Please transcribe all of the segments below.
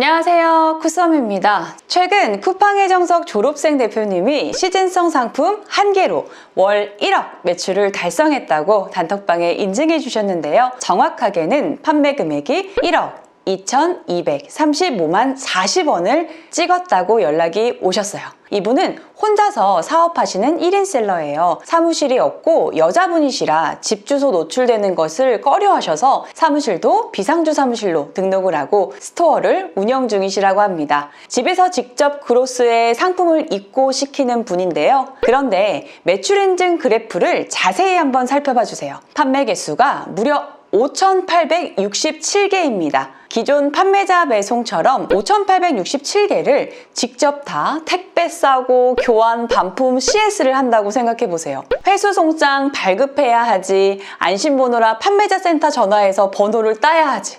안녕하세요. 쿠썸입니다. 최근 쿠팡의 정석 졸업생 대표님이 시즌성 상품 한 개로 월 1억 매출을 달성했다고 단톡방에 인증해 주셨는데요. 정확하게는 판매 금액이 1억 2,235만 40원을 찍었다고 연락이 오셨어요. 이분은 혼자서 사업하시는 1인 셀러예요. 사무실이 없고 여자분이시라 집 주소 노출되는 것을 꺼려 하셔서 사무실도 비상주 사무실로 등록을 하고 스토어를 운영 중이시라고 합니다. 집에서 직접 그로스의 상품을 입고 시키는 분인데요. 그런데 매출 인증 그래프를 자세히 한번 살펴봐 주세요. 판매 개수가 무려 5,867개입니다. 기존 판매자 배송처럼 5,867개를 직접 다 택배 싸고 교환 반품 CS를 한다고 생각해 보세요. 회수 송장 발급해야 하지, 안심번호라 판매자 센터 전화해서 번호를 따야 하지.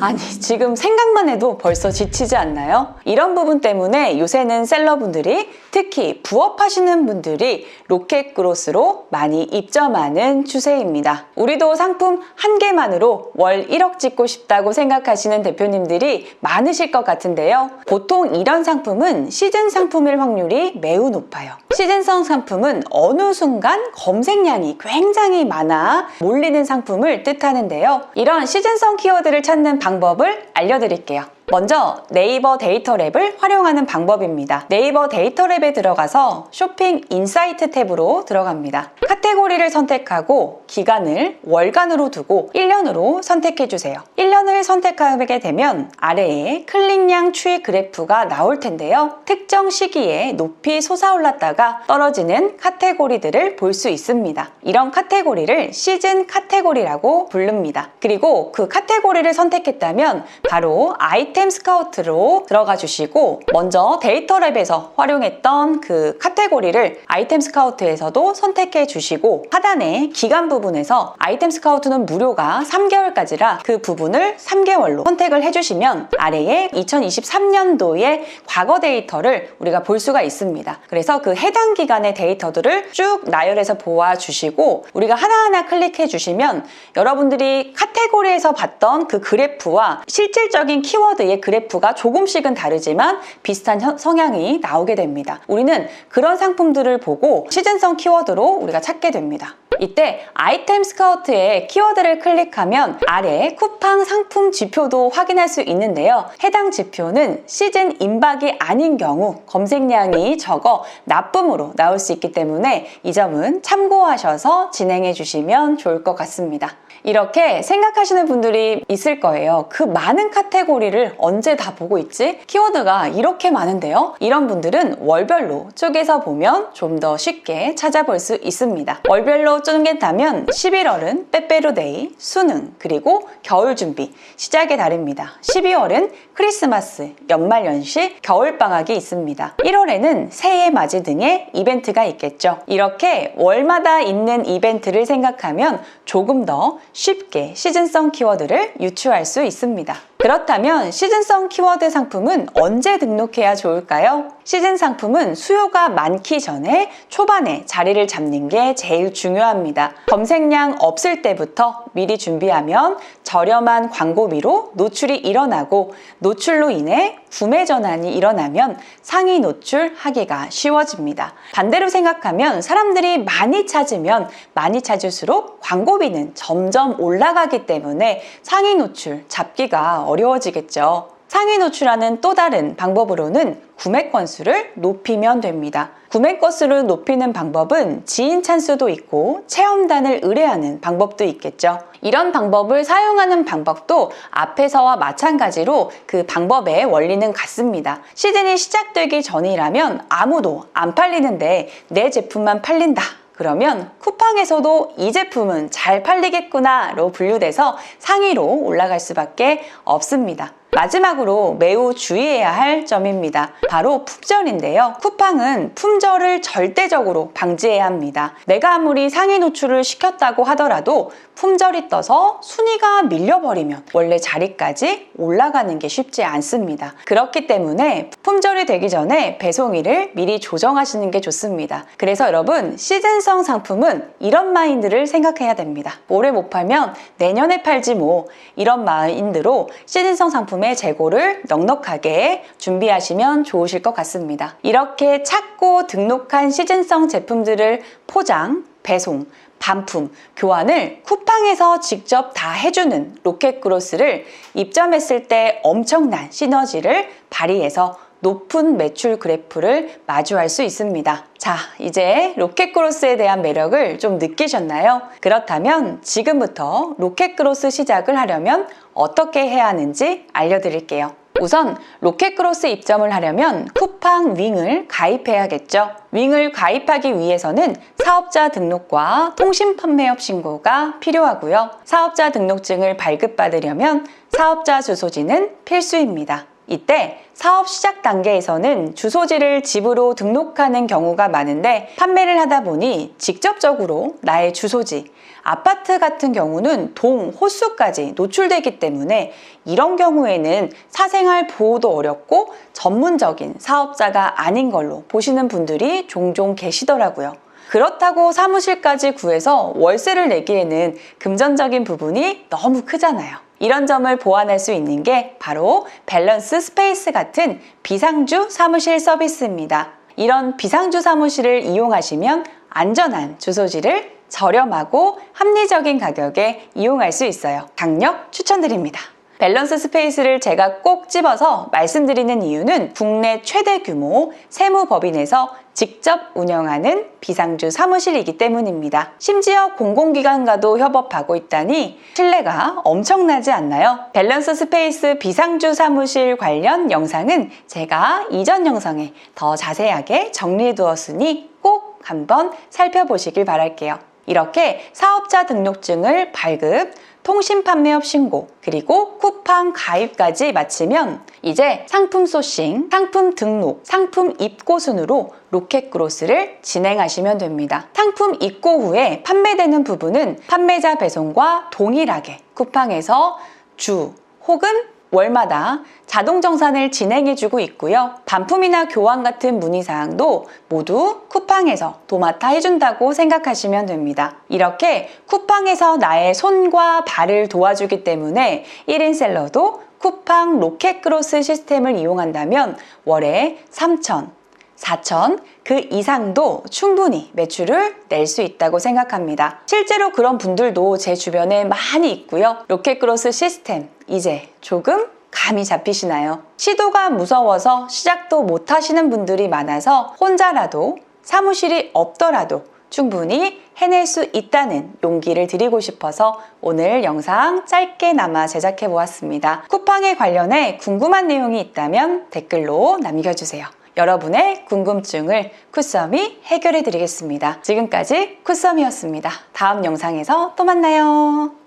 아니, 지금 생각만 해도 벌써 지치지 않나요? 이런 부분 때문에 요새는 셀러분들이 특히 부업하시는 분들이 로켓 그로스로 많이 입점하는 추세입니다. 우리도 상품 한 개만으로 월 1억 찍고 싶다고 생각하시는 대표님들이 많으실 것 같은데요. 보통 이런 상품은 시즌 상품일 확률이 매우 높아요. 시즌성 상품은 어느 순간 검색량이 굉장히 많아 몰리는 상품을 뜻하는데요. 이런 시즌성 키워드를 찾는 방법을 알려드릴게요. 먼저 네이버 데이터 랩을 활용하는 방법입니다. 네이버 데이터 랩에 들어가서 쇼핑 인사이트 탭으로 들어갑니다. 카테고리를 선택하고 기간을 월간으로 두고 1년으로 선택해 주세요. 1년을 선택하게 되면 아래에 클릭량 추이 그래프가 나올 텐데요. 특정 시기에 높이 솟아올랐다가 떨어지는 카테고리들을 볼 수 있습니다. 이런 카테고리를 시즌 카테고리라고 부릅니다. 그리고 그 카테고리를 선택했다면 바로 아이템 스카우트로 들어가 주시고 먼저 데이터 랩에서 활용했던 그 카테고리를 아이템 스카우트에서도 선택해 주시고 하단에 기간 부분에서 아이템 스카우트는 무료가 3개월까지라 그 부분을 3개월로 선택을 해주시면 아래에 2023년도의 과거 데이터를 우리가 볼 수가 있습니다. 그래서 그 해당 기간의 데이터들을 쭉 나열해서 보아주시고 우리가 하나하나 클릭해 주시면 여러분들이 카테고리에서 봤던 그 그래프와 실질적인 키워드 의 그래프가 조금씩은 다르지만 비슷한 현- 성향이 나오게 됩니다. 우리는 그런 상품들을 보고 시즌성 키워드로 우리가 찾게 됩니다. 이때 아이템 스카우트에 키워드를 클릭하면 아래 쿠팡 상품 지표도 확인할 수 있는데요. 해당 지표는 시즌 임박이 아닌 경우 검색량이 적어 나쁨으로 나올 수 있기 때문에 이 점은 참고하셔서 진행해 주시면 좋을 것 같습니다. 이렇게 생각하시는 분들이 있을 거예요. 그 많은 카테고리를 언제 다 보고 있지? 키워드가 이렇게 많은데요. 이런 분들은 월별로 쪼개서 보면 좀 더 쉽게 찾아볼 수 있습니다. 월별로 쪼개다면 11월은 빼빼로데이, 수능, 그리고 겨울 준비, 시작이 다릅니다. 12월은 크리스마스, 연말연시, 겨울방학이 있습니다. 1월에는 새해 맞이 등의 이벤트가 있겠죠. 이렇게 월마다 있는 이벤트를 생각하면 조금 더 쉽게 시즌성 키워드를 유추할 수 있습니다. 그렇다면 시즌성 키워드 상품은 언제 등록해야 좋을까요? 시즌 상품은 수요가 많기 전에 초반에 자리를 잡는 게 제일 중요합니다. 검색량 없을 때부터 미리 준비하면 저렴한 광고비로 노출이 일어나고 노출로 인해 구매 전환이 일어나면 상위 노출하기가 쉬워집니다. 반대로 생각하면 사람들이 많이 찾으면 많이 찾을수록 광고비는 점점 올라가기 때문에 상위 노출 잡기가 어려워지겠죠. 상위 노출하는 또 다른 방법으로는 구매 건수를 높이면 됩니다. 구매 건수를 높이는 방법은 지인 찬스도 있고 체험단을 의뢰하는 방법도 있겠죠. 이런 방법을 사용하는 방법도 앞에서와 마찬가지로 그 방법의 원리는 같습니다. 시즌이 시작되기 전이라면 아무도 안 팔리는데 내 제품만 팔린다. 그러면 쿠팡에서도 이 제품은 잘 팔리겠구나로 분류돼서 상위로 올라갈 수밖에 없습니다. 마지막으로 매우 주의해야 할 점입니다. 바로 품절인데요. 쿠팡은 품절을 절대적으로 방지해야 합니다. 내가 아무리 상위 노출을 시켰다고 하더라도 품절이 떠서 순위가 밀려버리면 원래 자리까지 올라가는 게 쉽지 않습니다. 그렇기 때문에 품절이 되기 전에 배송일을 미리 조정하시는 게 좋습니다. 그래서 여러분 시즌성 상품은 이런 마인드를 생각해야 됩니다. 올해 못 팔면 내년에 팔지 뭐 이런 마인드로 시즌성 상품 제품의 재고를 넉넉하게 준비하시면 좋으실 것 같습니다. 이렇게 찾고 등록한 시즌성 제품들을 포장, 배송, 반품, 교환을 쿠팡에서 직접 다 해주는 로켓그로스를 입점했을 때 엄청난 시너지를 발휘해서 높은 매출 그래프를 마주할 수 있습니다. 자, 이제 로켓그로스에 대한 매력을 좀 느끼셨나요? 그렇다면 지금부터 로켓그로스 시작을 하려면 어떻게 해야 하는지 알려드릴게요. 우선 로켓크로스 입점을 하려면 쿠팡 윙을 가입해야겠죠. 윙을 가입하기 위해서는 사업자 등록과 통신 판매업 신고가 필요하고요. 사업자 등록증을 발급받으려면 사업자 주소지는 필수입니다. 이때 사업 시작 단계에서는 주소지를 집으로 등록하는 경우가 많은데 판매를 하다 보니 직접적으로 나의 주소지, 아파트 같은 경우는 동, 호수까지 노출되기 때문에 이런 경우에는 사생활 보호도 어렵고 전문적인 사업자가 아닌 걸로 보시는 분들이 종종 계시더라고요. 그렇다고 사무실까지 구해서 월세를 내기에는 금전적인 부분이 너무 크잖아요. 이런 점을 보완할 수 있는 게 바로 밸런스 스페이스 같은 비상주 사무실 서비스입니다. 이런 비상주 사무실을 이용하시면 안전한 주소지를 저렴하고 합리적인 가격에 이용할 수 있어요. 강력 추천드립니다. 밸런스 스페이스를 제가 꼭 집어서 말씀드리는 이유는 국내 최대 규모 세무법인에서 직접 운영하는 비상주 사무실이기 때문입니다. 심지어 공공기관과도 협업하고 있다니 신뢰가 엄청나지 않나요? 밸런스 스페이스 비상주 사무실 관련 영상은 제가 이전 영상에 더 자세하게 정리해 두었으니 꼭 한번 살펴보시길 바랄게요. 이렇게 사업자 등록증을 발급, 통신 판매업 신고, 그리고 쿠팡 가입까지 마치면 이제 상품 소싱, 상품 등록, 상품 입고 순으로 로켓 그로스를 진행하시면 됩니다. 상품 입고 후에 판매되는 부분은 판매자 배송과 동일하게 쿠팡에서 주 혹은 월마다 자동 정산을 진행해주고 있고요. 반품이나 교환 같은 문의사항도 모두 쿠팡에서 도맡아 해준다고 생각하시면 됩니다. 이렇게 쿠팡에서 나의 손과 발을 도와주기 때문에 1인 셀러도 쿠팡 로켓크로스 시스템을 이용한다면 월에 3천, 4천 그 이상도 충분히 매출을 낼 수 있다고 생각합니다. 실제로 그런 분들도 제 주변에 많이 있고요. 로켓크로스 시스템 이제 조금 감이 잡히시나요? 시도가 무서워서 시작도 못 하시는 분들이 많아서 혼자라도 사무실이 없더라도 충분히 해낼 수 있다는 용기를 드리고 싶어서 오늘 영상 짧게나마 제작해 보았습니다. 쿠팡에 관련해 궁금한 내용이 있다면 댓글로 남겨주세요. 여러분의 궁금증을 쿠썸이 해결해 드리겠습니다. 지금까지 쿠썸이었습니다. 다음 영상에서 또 만나요.